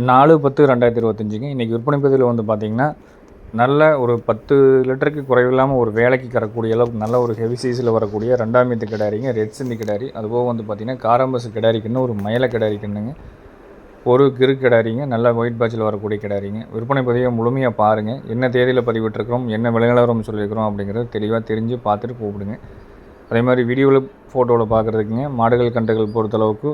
நாலு பத்து ரெண்டாயிரத்தி இருபத்தஞ்சிங்க இன்றைக்கி விற்பனை பதிவில் வந்து பார்த்திங்கன்னா நல்ல ஒரு பத்து லிட்டருக்கு குறைவில்லாமல் ஒரு வேலைக்கு கரக்கூடிய அளவுக்கு நல்ல ஒரு ஹெவி சைஸில் வரக்கூடிய ரெண்டாம் மீத்து கிடாரிங்க ரெட் சிந்தி கிடாரி. அதுபோக வந்து பார்த்திங்கன்னா காரம்பஸ் கிடாரிக்குன்னு ஒரு மயில கிடாரிக்குன்னுங்க. ஒரு கிரு கிடாரிங்க நல்ல ஒயிட் பேட்சில் வரக்கூடிய கிடாரிங்க. விற்பனை பதிவை முழுமையாக பாருங்கள் என்ன தேதியில் பதிவிட்டிருக்கிறோம் என்ன விலைநிலவரம் சொல்லியிருக்கிறோம் அப்படிங்கிறத தெளிவாக தெரிஞ்சு பார்த்துட்டு கூப்பிடுங்க. அதே மாதிரி வீடியோவில் ஃபோட்டோவில் பார்க்குறதுக்குங்க மாடுகள் கன்றுகள் பொறுத்தளவுக்கு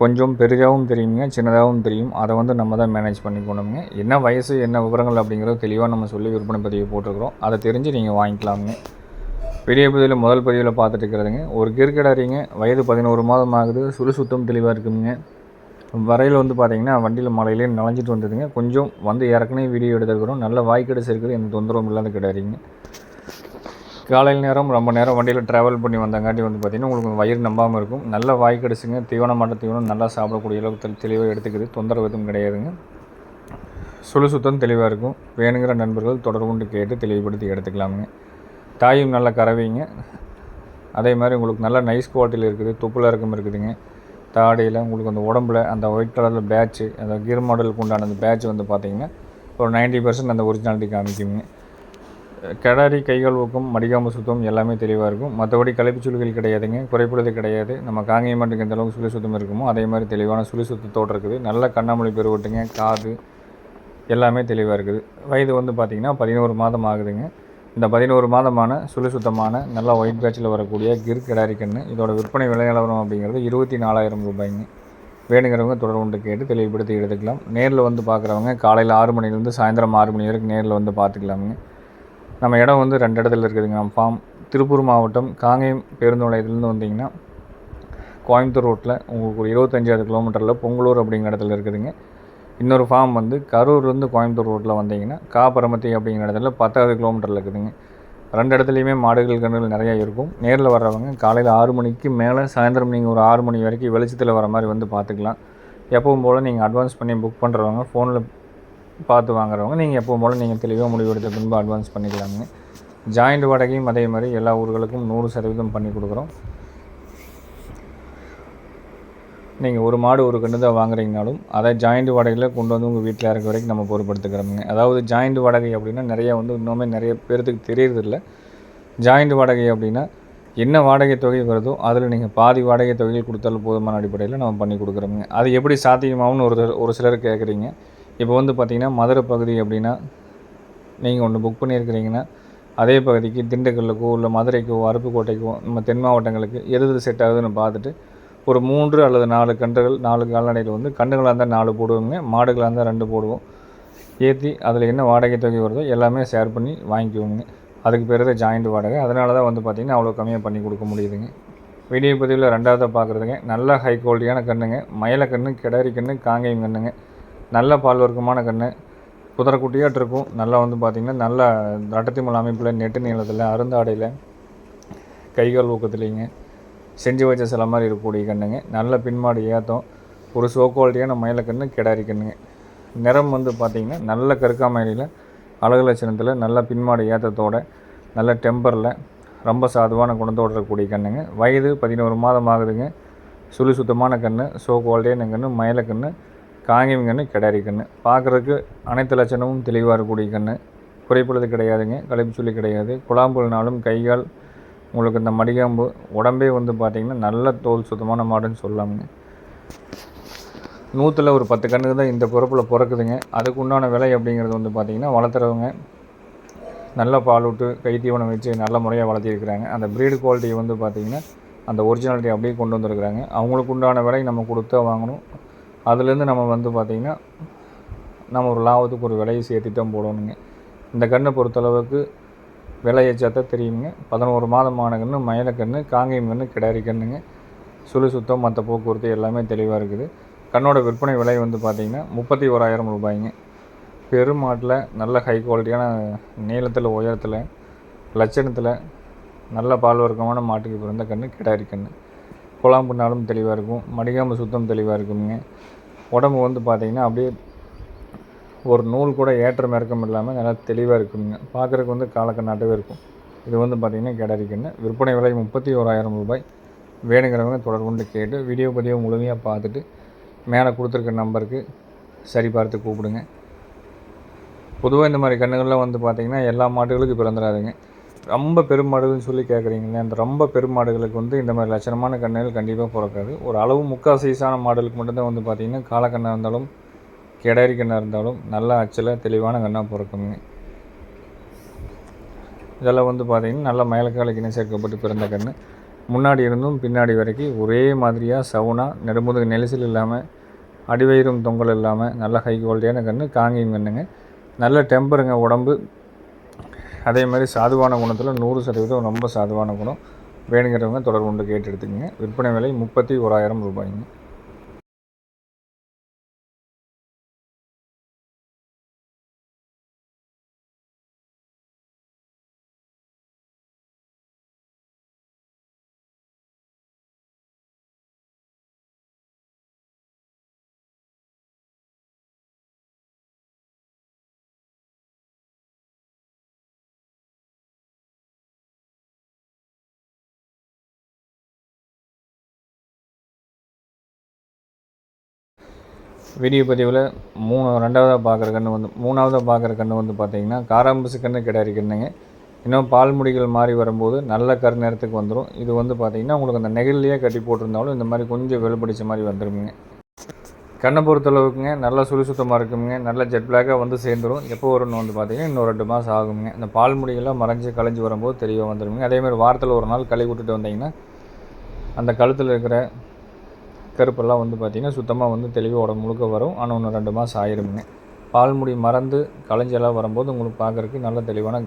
கொஞ்சம் பெரிதாகவும் தெரியுங்க சின்னதாகவும் தெரியும். அதை வந்து நம்ம தான் மேனேஜ் பண்ணிக்கணுங்க என்ன வயசு என்ன விவரங்கள் அப்படிங்கிறத தெளிவாக நம்ம சொல்லி விற்பனை பதிவு போட்டிருக்கிறோம். அதை தெரிஞ்சு நீங்கள் வாங்கிக்கலாமுங்க. பெரிய பதிவில் முதல் பதிவில் பார்த்துட்டு இருக்கிறதுங்க. ஒரு கிரிக்கெடாரிங்க வயது பதினோரு மாதம் ஆகுது. சுறு சுத்தம் தெளிவாக இருக்குங்க. வரையில் வந்து பார்த்தீங்கன்னா வண்டியில் மலையிலே நனைஞ்சிட்டு வந்ததுங்க. கொஞ்சம் வந்து ஏற்கனவே வீடியோ எடுத்துருக்கிறோம். நல்ல வாய்க்கடை இருக்குது எந்த தொந்தரவும் இல்லாத கிடாரிங்க. காலையில் நேரம் ரொம்ப நேரம் வண்டியில் ட்ராவல் பண்ணி வந்தங்காட்டி வந்து பார்த்திங்கன்னா உங்களுக்கு வயிறு நம்பாமல் இருக்கும். நல்ல வாய் கிடச்சிங்க. தீவனம் மாட்ட தீவனம் நல்லா சாப்பிடக்கூடிய அளவுக்கு தெளிவாக எடுத்துக்குது. தொந்தரவு எதுவும் கிடையாதுங்க. சுழு சுத்தம் தெளிவாக இருக்கும். வேணுங்கிற நண்பர்கள் தொடர்பு கொண்டு கேட்டு தெளிவுபடுத்தி எடுத்துக்கலாமுங்க. தாயும் நல்ல கறவைங்க. அதே மாதிரி உங்களுக்கு நல்ல நைஸ் குவாலிட்டியில் இருக்குது. துப்புல இறக்கம் இருக்குதுங்க. தாடையில் உங்களுக்கு அந்த உடம்புல அந்த ஒயிட் கலரில் பேட்ச்சு அந்த கீர் மாடலுக்கு உண்டான அந்த பேட்ச் வந்து பார்த்திங்கன்னா ஒரு 90% பர்சன்ட் அந்த ஒரிஜினாலிட்டி காமிக்குங்க கிடாரி கைகள் ஊக்கம் மடிக்காம சுத்தம் எல்லாமே தெளிவாக இருக்கும். மற்றபடி கலைப்பு சுழிகள் கிடையாதுங்க. குறைப்புள்ளது கிடையாது. நம்ம காங்கேயம் மட்டுக்கு எந்த அளவுக்கு சுழி சுத்தம் இருக்குமோ அதே மாதிரி தெளிவான சுழி சுத்தத்தோடு இருக்குது. நல்ல கண்ணாமொழி பெருவட்டுங்க காது எல்லாமே தெளிவாக இருக்குது. வயது வந்து பார்த்திங்கன்னா பதினோரு மாதம் ஆகுதுங்க. இந்த பதினோரு மாதமான சுழி சுத்தமான நல்லா ஒயிட் பேட்சில் வரக்கூடிய கிர் கிடாரி கன்று இதோட விற்பனை விலை நிலவரம் அப்படிங்கிறது இருபத்தி நாலாயிரம் ரூபாய்ங்க. வேணுங்கிறவங்க தொடர்கொண்டு கேட்டு தெளிவுபடுத்தி எடுத்துக்கலாம். நேரில் வந்து பார்க்குறவங்க காலையில் ஆறு மணிலேருந்து சாயந்தரம் ஆறு மணி வரைக்கும் நேரில் வந்து பார்த்துக்கலாமுங்க நம்ம இடம் வந்து ரெண்டு இடத்துல இருக்குதுங்க. நம்ம ஃபார்ம் திருப்பூர் மாவட்டம் காங்கேயம் பேருந்து நிலையத்துலேருந்து வந்தீங்கன்னா கோயம்புத்தூர் ரோட்டில் உங்களுக்கு ஒரு இருபத்தஞ்சாவது கிலோமீட்டரில் பொங்கலூர் அப்படிங்கிற இடத்துல இருக்குதுங்க. இன்னொரு ஃபார்ம் வந்து கரூர்லேருந்து கோயம்புத்தூர் ரோட்டில் வந்தீங்கன்னா காப்பரமத்தி அப்படிங்கிற இடத்துல பத்தாவது கிலோமீட்டரில் இருக்குதுங்க. ரெண்டு இடத்துலையுமே மாடுகள் கன்றுகள் நிறையா இருக்கும். நேரில் வர்றவங்க காலையில் ஆறு மணிக்கு மேலே சாயந்தரம் நீங்கள் ஒரு ஆறு மணி வரைக்கும் வெளிச்சத்தில் வர மாதிரி வந்து பார்த்துக்கலாம். எப்பவும் போல் நீங்கள் அட்வான்ஸ் பண்ணி புக் பண்ணுறவங்க ஃபோனில் பார்த்து வாங்குறவங்க நீங்கள் எப்போ போல் நீங்கள் தெளிவாக முடிவெடுத்த பின்பு அட்வான்ஸ் பண்ணிக்கலாங்க. ஜாயிண்ட் வாடகையும் அதே மாதிரி எல்லா ஊர்களுக்கும் நூறு சதவீதம் பண்ணி கொடுக்குறோம். நீங்கள் ஒரு மாடு ஒரு கன்று தான் வாங்குறீங்கனாலும் அதை ஜாயிண்ட் வாடகையில் கொண்டு வந்து உங்கள் வீட்டில் இறக்க வரைக்கும் நம்ம பொருட்படுத்துக்கிறோமுங்க. அதாவது ஜாயிண்ட் வாடகை அப்படின்னா நிறைய வந்து இன்னுமே நிறைய பேர்த்துக்கு தெரியறதில்ல. ஜாயிண்ட் வாடகை அப்படின்னா என்ன வாடகை தொகை வருதோ அதில் நீங்கள் பாதி வாடகை தொகையில் கொடுத்தாலும் போதுமான அடிப்படையில் நம்ம பண்ணி கொடுக்குறோமுங்க. அது எப்படி சாத்தியமாகும்னு ஒரு ஒரு சிலர் கேட்குறீங்க இப்போ வந்து பார்த்திங்கன்னா மதுரை பகுதி அப்படின்னா நீங்கள் ஒன்று புக் பண்ணியிருக்கிறீங்கன்னா அதே பகுதிக்கு திண்டுக்கல்லுக்கோ இல்லை மதுரைக்கோ அருப்புக்கோட்டைக்கோ நம்ம தென் மாவட்டங்களுக்கு எது எது செட் ஆகுதுன்னு பார்த்துட்டு ஒரு மூன்று அல்லது நாலு கன்றுகள் நாலு கால்நடைகள் வந்து கன்றுகளாக இருந்தால் நாலு போடுவோங்க மாடுகளாக இருந்தால் ரெண்டு போடுவோம். ஏற்றி அதில் என்ன வாடகை தொகை வருதோ எல்லாமே ஷேர் பண்ணி வாங்கிக்குவோங்க. அதுக்கு பேர் தான் ஜாயிண்ட் வாடகை. அதனால தான் வந்து பார்த்திங்கன்னா அவ்வளோ கம்மியாக பண்ணி கொடுக்க முடியுதுங்க. வீடியோ பதிவில் ரெண்டாவதாக பார்க்குறதுங்க. நல்ல ஹை குவாலிட்டியான கன்றுங்க. மயில கன்று கிடாரி கன்று காங்கேயம் கன்றுங்க நல்ல பால் வர்க்கமான கன்று குதிரைக்குட்டியாட்டு இருக்கும். நல்லா வந்து பார்த்திங்கன்னா நல்ல ரட்டத்திமல் அமைப்பில் நெட்டு நீளத்தில் அருந்தாடையில் கைகால் ஊக்கத்துலேங்க. செஞ்சு வச்ச சில மாதிரி இருக்கக்கூடிய கண்ணுங்க. நல்ல பின்மாடு ஏற்றம் ஒரு சோ குவாலிட்டியான மயிலக்கண்ணு கிடாரி கண்ணுங்க. நிறம் வந்து பார்த்திங்கன்னா நல்ல கருக்காமயிலில் அழகு லட்சணத்தில் நல்ல பின்மாடு ஏற்றத்தோட நல்ல டெம்பரில் ரொம்ப சாதுவான குணத்தோடு இருக்கக்கூடிய கண்ணுங்க. வயது பதினோரு மாதம் ஆகுதுங்க. சுழி சுத்தமான கன்று சோ குவாலிட்டியான கன்று மயிலக்கன்று காங்கேயம் கன்று கிடாரி கன்று பார்க்குறதுக்கு அனைத்து லட்சணமும் தெளிவாக இருக்கக்கூடிய கன்று குறைப்புள்ளது கிடையாதுங்க. கழிப்பு சொல்லி கிடையாது. குழாம்புனாலும் கைகால் உங்களுக்கு இந்த மடிகாம்பு உடம்பே வந்து பார்த்திங்கன்னா நல்ல தோல் சுத்தமான மாடுன்னு சொல்லலாமுங்க. நூற்றில் ஒரு பத்து கன்று தான் இந்த பிறப்பில் பிறக்குதுங்க. அதுக்கு உண்டான விலை அப்படிங்கிறது வந்து பார்த்திங்கன்னா வளர்த்துறவங்க நல்ல பால் விட்டு கை தீவனம் வச்சு நல்ல முறையாக வளர்த்திருக்கிறாங்க. அந்த ப்ரீடு குவாலிட்டியை வந்து பார்த்திங்கன்னா அந்த ஒரிஜினாலிட்டி அப்படியே கொண்டு வந்திருக்கிறாங்க. அவங்களுக்கு உண்டான விலை நம்ம கொடுத்தா வாங்கணும். அதுலேருந்து நம்ம வந்து பார்த்திங்கன்னா நம்ம ஒரு லாபத்துக்கு ஒரு விலையை சேர்த்து தான் போடணுங்க. இந்த கண்ணை பொறுத்தளவுக்கு விலை சேர்த்தா தெரியுங்க. பதினோரு மாதமான கன்று மயிலக்கன்று காங்கேயம் கன்று கிடாரி கன்றுங்க சுழி சுத்தம் மற்ற போக்குவரத்து எல்லாமே தெளிவாக இருக்குது. கண்ணோட விற்பனை விலை வந்து பார்த்திங்கன்னா முப்பத்தி ஓராயிரம் ரூபாய்ங்க. பெருமாட்டில் நல்ல ஹை குவாலிட்டியான நீளத்தில் உயரத்தில் லட்சணத்தில் நல்ல பால் வர்க்கமான மாட்டுக்கு பிறந்த கன்று கிடாரி கன்று குழாம்புனாலும் தெளிவாக இருக்கும். மடிகாம்பு சுத்தம் தெளிவாக இருக்குங்க. உடம்பு வந்து பார்த்திங்கன்னா அப்படியே ஒரு நூல் கூட ஏற்றம் இறக்கம் இல்லாமல் நல்லா தெளிவாக இருக்குங்க. பார்க்குறதுக்கு வந்து காலக்கண்ணாட்டவே இருக்கும். இது வந்து பார்த்திங்கன்னா கிடாரி விற்பனை விலை முப்பத்தி ஓராயிரம் ரூபாய். வேணுங்கிறவங்க தொடர்பு கொண்டு கேட்டு வீடியோ பதிவை முழுமையாக பார்த்துட்டு மேலே கொடுத்துருக்க நம்பருக்கு சரி பார்த்து கூப்பிடுங்க. பொதுவாக இந்த மாதிரி கண்ணுகளில் வந்து பார்த்திங்கன்னா எல்லா மாடுகளுக்கும் பிறந்துடாதுங்க ரொம்ப பெருமாடுகள்னு சொல்லி கேட்குறீங்களே அந்த ரொம்ப பெருமாடுகளுக்கு வந்து இந்த மாதிரி லட்சணமான கண்ணுகள் கண்டிப்பாக பிறக்காது. ஒரு அளவு முக்கால் சைஸான மாடுகளுக்கு மட்டும்தான் வந்து பார்த்திங்கன்னா காலக்கண்ணாக இருந்தாலும் கிடாரி கண்ணாக இருந்தாலும் நல்லா அச்சில் தெளிவான கண்ணாக பிறக்குங்க. இதெல்லாம் வந்து பார்த்திங்கன்னா நல்லா மயலக்காலைக்கு இணை சேர்க்கப்பட்டு பிறந்த கண் முன்னாடி இருந்தும் பின்னாடி வரைக்கும் ஒரே மாதிரியாக சவுனாக நெடுமுதுகு நெலிசல் இல்லாமல் அடிவயிறும் தொங்கல் இல்லாமல் நல்ல ஹை குவாலிட்டியான கன்று காங்கியும் கண்ணுங்க. நல்ல டெம்பருங்க உடம்பு அதே மாதிரி சாதுவான குணத்தில் நூறு சதவீதம் ரொம்ப சாதுவான குணம். வேணுங்கிறவங்க தொடர்பு கொண்டு கேட்டு எடுத்துக்கங்க விற்பனை விலை முப்பத்தி ஓராயிரம் ரூபாய்ங்க. வீடியோ பதிவில் மூணு ரெண்டாவதாக பார்க்குற கன்று வந்து மூணாவதாக பார்க்குற கன்று வந்து பார்த்திங்கன்னா காராம்பசு கன்று கிடையாது கண்ணுங்க இன்னும் பால் முடிகள் மாறி வரும்போது நல்ல கரு நேரத்துக்கு வந்துடும் இது வந்து பார்த்திங்கன்னா உங்களுக்கு அந்த நெகிழ்லையே கட்டி போட்டிருந்தாலும் இந்த மாதிரி கொஞ்சம் வெளுப்பிடிச்ச மாதிரி வந்துடுங்க கண்ணை பொறுத்தளவுக்குங்க நல்லா சுழி சுத்தமாக இருக்குங்க நல்ல ஜெட் பிளாக்காக வந்து சேர்ந்துடும் எப்போ வரும்னு வந்து பார்த்திங்கன்னா இன்னும் ரெண்டு மாதம் ஆகுங்க. இந்த பால் முடிகள்லாம் மறைஞ்சி களைஞ்சி வரும்போது தெரிய வந்துடுங்க அதேமாதிரி வாரத்தில் ஒரு நாள் களை விட்டுட்டு வந்தீங்கன்னா அந்த கழுத்தில் இருக்கிற கருப்பெல்லாம் வந்து பார்த்திங்கன்னா சுத்தமாக வந்து தெளிவாக உடம்பு முழுக்க வரும். ஆனால் ஒன்று ரெண்டு மாதம் ஆயிருமுங்க பால் முடி மறந்து களைஞ்செல்லாம் வரும்போது உங்களுக்கு பார்க்குறதுக்கு நல்ல தெளிவான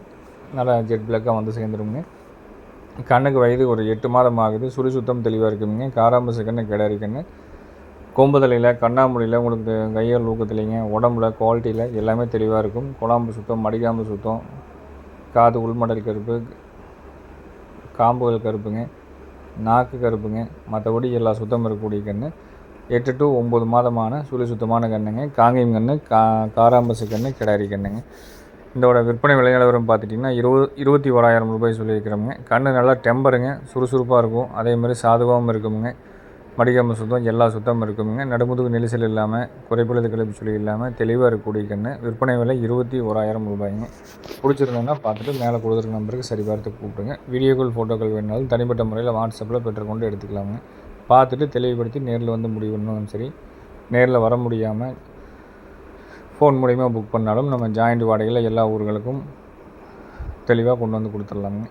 நல்லா ஜெட் பிளாக்காக வந்து சேர்ந்துருங்க கண்ணுக்கு வயது ஒரு எட்டு மாதம் ஆகுது. சுழி சுத்தம் தெளிவாக இருக்குதுங்க காராம்பசு கண்ணு கிடாரி கொம்புதலையில் கண்ணாமூடியில் உங்களுக்கு கையால் ஊக்கத்துலைங்க. உடம்புல குவாலிட்டியில் எல்லாமே தெளிவாக இருக்கும். குழாம்பு சுத்தம் மடிக்காம்பு சுத்தம் காது உள்மடல் கருப்பு காம்புகள் கருப்புங்க. நாக்கு கருப்புங்க மற்றபடி எல்லா சுத்தம் இருக்கக்கூடிய கன்று எட்டு டு ஒம்பது மாதமான சுழி சுத்தமான கண்ணுங்க. காங்கேயம் கன்று கா காராம்பசு கன்று கிடாரி கண்ணுங்க. இதோட விற்பனை விலை நிலவரம் பார்த்துட்டிங்கன்னா இருபது இருபத்தி ஓராயிரம் ரூபாய் சொல்லியிருக்கிறோமுங்க. கன்று நல்லா டெம்பருங்க சுறுசுறுப்பாக இருக்கும். அதேமாதிரி சாதுவாகவும் இருக்குமுங்க. மடிக்காம சுத்தம் எல்லா சுத்தமும் இருக்குமுங்க. நடுமுதுகு நெரிசல் இல்லாமல் குறைப்பழுது கழிப்பு சொல்லி இல்லாமல் தெளிவாக இருக்கக்கூடிய கன்று விற்பனை விலை இருபத்தி ஓராயிரம் ரூபாய்ங்க. பிடிச்சிருந்தோன்னா பார்த்துட்டு மேலே கொடுத்துருக்க நம்பருக்கு சரி பார்த்து கூப்பிடுங்க. வீடியோக்கள் ஃபோட்டோக்கள் வேணாலும் தனிப்பட்ட முறையில் வாட்ஸ்அப்பில் பெற்றுக்கொண்டு எடுத்துக்கலாமுங்க. பார்த்துட்டு தெளிவுபடுத்தி நேரில் வந்து முடிவு பண்ணாலும் சரி நேரில் வர முடியாமல் ஃபோன் மூலிமா புக் பண்ணாலும் நம்ம ஜாயிண்ட் வாடகையில் எல்லா ஊர்களுக்கும் தெளிவாக கொண்டு வந்து கொடுத்துடலாமுங்க.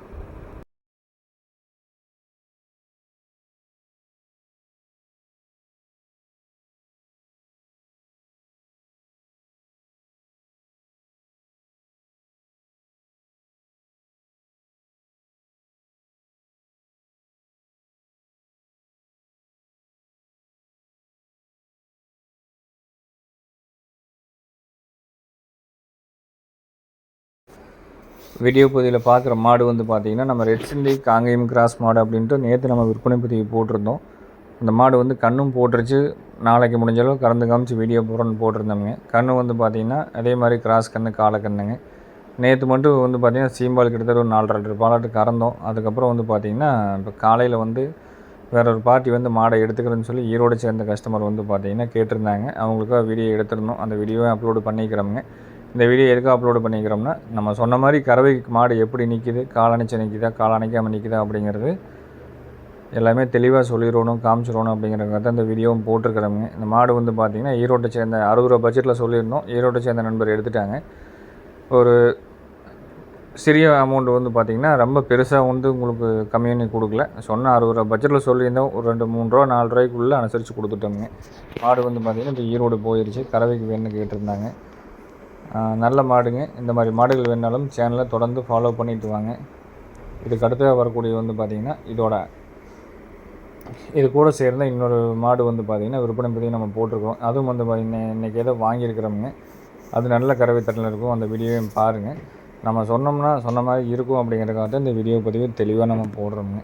வீடியோ பகுதியில் பார்க்குற மாடு வந்து பார்த்திங்கன்னா நம்ம ரெட் சிந்தி காங்கேயம் கிராஸ் மாடு அப்படின்ட்டு நேற்று நம்ம விற்பனை பதிவு போட்டிருந்தோம். அந்த மாடு வந்து கண்ணும் போட்டுருச்சு. நாளைக்கு முடிஞ்ச அளவு கறந்து காமிச்சு வீடியோ போடுறோன்னு போட்டிருந்தோங்க கண்ணு வந்து பார்த்திங்கன்னா அதே மாதிரி கிராஸ் கண்ணு காலை கண்ணுங்க. நேற்று மட்டும் வந்து பார்த்திங்கன்னா சீம்பால் கிட்டத்தட்ட ஒரு நாலரை லிட்டர் பாலாட்டு கறந்தோம். அதுக்கப்புறம் வந்து பார்த்திங்கன்னா இப்போ காலையில் வந்து வேற ஒரு பார்ட்டி வந்து மாடை எடுத்துக்கிறேன்னு சொல்லி ஈரோடு சேர்ந்த கஸ்டமர் வந்து பார்த்திங்கன்னா கேட்டிருந்தாங்க. அவங்களுக்காக வீடியோ எடுத்திருந்தோம். அந்த வீடியோவை அப்லோடு பண்ணிக்கிறோமுங்க. இந்த வீடியோ எதுக்கு அப்லோடு பண்ணிக்கிறோம்னா நம்ம சொன்ன மாதிரி கறவைக்கு மாடு எப்படி நிற்கிது காலணிச்சு நிற்கிதா காலணிக்காமல் நிற்கிதா அப்படிங்கிறது எல்லாமே தெளிவாக சொல்லிடணும் காமிச்சிடணும் அப்படிங்கிறக்காக தான் இந்த வீடியோவும் போட்டிருக்கிறோங்க. இந்த மாடு வந்து பார்த்திங்கன்னா ஈரோட்டை சேர்ந்த அறுபது ரூபா பட்ஜெட்டில் சொல்லியிருந்தோம். ஈரோட்டை சேர்ந்த நண்பர் எடுத்துட்டாங்க. ஒரு சிறிய அமௌண்ட் வந்து பார்த்திங்கன்னா ரொம்ப பெருசாக வந்து உங்களுக்கு கம்மி பண்ணி கொடுக்கல. சொன்ன அறுபது ரூபா பட்ஜெட்டில் சொல்லியிருந்தோம். ஒரு ரெண்டு மூணு ரூபா நாலு ரூபாய்க்குள்ளே அனுசரித்து கொடுத்துட்டோங்க மாடு வந்து பார்த்திங்கன்னா இந்த ஈரோடு போயிடுச்சு கறவைக்கு வேணும்னு கேட்டிருந்தாங்க. நல்ல மாடுங்க. இந்த மாதிரி மாடுகள் வேணாலும் சேனலை தொடர்ந்து ஃபாலோ பண்ணிட்டு வாங்க. இதுக்கு அடுத்ததாக வரக்கூடிய வந்து பார்த்திங்கன்னா இதோட இது கூட சேர்ந்த இன்னொரு மாடு வந்து பார்த்திங்கன்னா விற்பனை பற்றி நம்ம போட்டிருக்கோம் அதுவும் வந்து பார்த்திங்கன்னா இன்றைக்கி ஏதோ வாங்கியிருக்கிறோமுங்க. அது நல்ல கறவை தட்டில் இருக்கும். அந்த வீடியோவையும் பாருங்கள் நம்ம சொன்னோம்னா சொன்ன மாதிரி இருக்கும் அப்படிங்கிறக்காக இந்த வீடியோ பதிவு தெளிவாக நம்ம போடுறோமுங்க.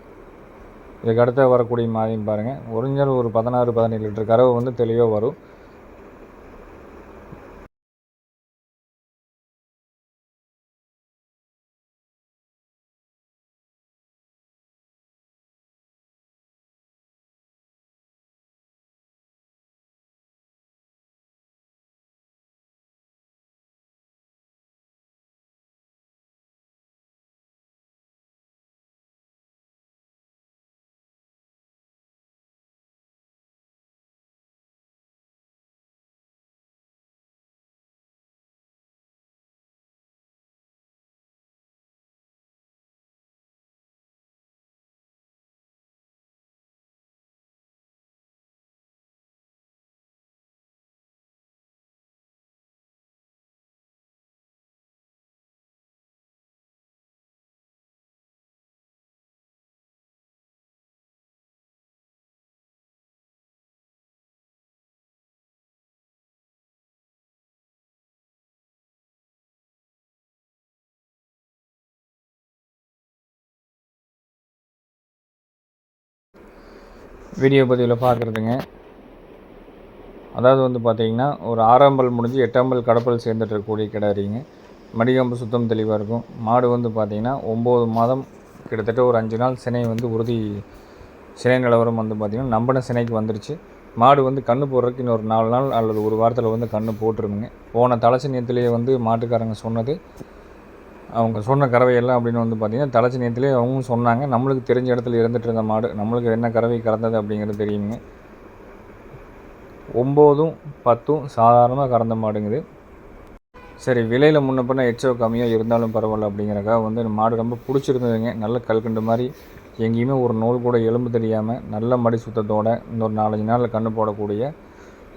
இதுக்கு அடுத்த வரக்கூடிய மாதிரியும் பாருங்கள் ஒரிஞ்சல் ஒரு பதினாறு பதினேழு லிட்டர் கறவை வந்து தெளிவாக வரும். வீடியோ பதிவில் பார்க்குறதுங்க அதாவது வந்து பார்த்திங்கன்னா ஒரு ஆறாம் பல் முடிஞ்சு எட்டாம்பல் கடப்பல் சேர்ந்துட்டு இருக்கக்கூடிய கிடாரிங்க மடிகம்பு சுத்தம் தெளிவாக இருக்கும். மாடு வந்து பார்த்திங்கன்னா ஒம்பது மாதம் கிட்டத்தட்ட ஒரு அஞ்சு நாள் சினை வந்து உறுதி சினை நிலவரம் வந்து பார்த்திங்கன்னா நம்பின சினைக்கு வந்துருச்சு. மாடு வந்து கன்று போடுறதுக்கு இன்னொரு நாலு நாள் அல்லது ஒரு வாரத்தில் வந்து கன்று போட்டுருந்துங்க போன தலைச்சனியத்திலேயே வந்து மாட்டுக்காரங்க சொன்னது அவங்க சொன்ன கறவையெல்லாம் அப்படின்னு வந்து பார்த்திங்கன்னா தலைச்சனியத்திலே அவங்க சொன்னாங்க. நம்மளுக்கு தெரிஞ்ச இடத்துல இருந்துகிட்டு இருந்த மாடு நம்மளுக்கு என்ன கறவை கறந்தது அப்படிங்கிறது தெரியுங்க. ஒம்போதும் பத்தும் சாதாரணமாக கறந்த மாடுங்குது. சரி விலையில் முன்ன பின்ன எச்சோ கம்மியாக இருந்தாலும் பரவாயில்ல அப்படிங்கிறக்காக வந்து மாடு ரொம்ப பிடிச்சிருந்ததுங்க. நல்ல கல்கண்டு மாதிரி. எங்கேயுமே ஒரு நூல் கூட எலும்பு தெரியாமல் நல்ல மடி சுத்தத்தோட இன்னொரு நாலஞ்சு நாளில் கண்ணு போடக்கூடிய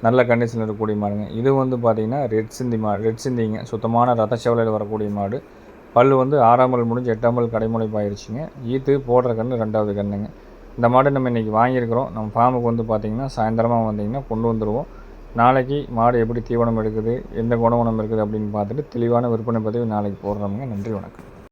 நல்ல கண்டிஷனில் இருக்கக்கூடிய மாடுங்க. இது வந்து பார்த்திங்கன்னா ரெட் சிந்தி மாடு ரெட் சிந்திங்க. சுத்தமான ரத்த சவலையில் வரக்கூடிய மாடு. பல் வந்து ஆறாமல் முடிஞ்சு எட்டாமல் கடைமுளைப்பாயிருச்சுங்க ஈத்து போடுற கன்று ரெண்டாவது கன்றுங்க. இந்த மாடு நம்ம இன்றைக்கி வாங்கியிருக்கிறோம். நம்ம ஃபார்முக்கு வந்து பார்த்திங்கன்னா சாயந்தரமாக வந்திங்கன்னா கொண்டு வந்துடுவோம் நாளைக்கு மாடு எப்படி தீவனம் எடுக்குது எந்த குணவனம் இருக்குது அப்படின்னு பார்த்துட்டு தெளிவான விற்பனை பதிவு நாளைக்கு போடுறோமுங்க. நன்றி வணக்கம்.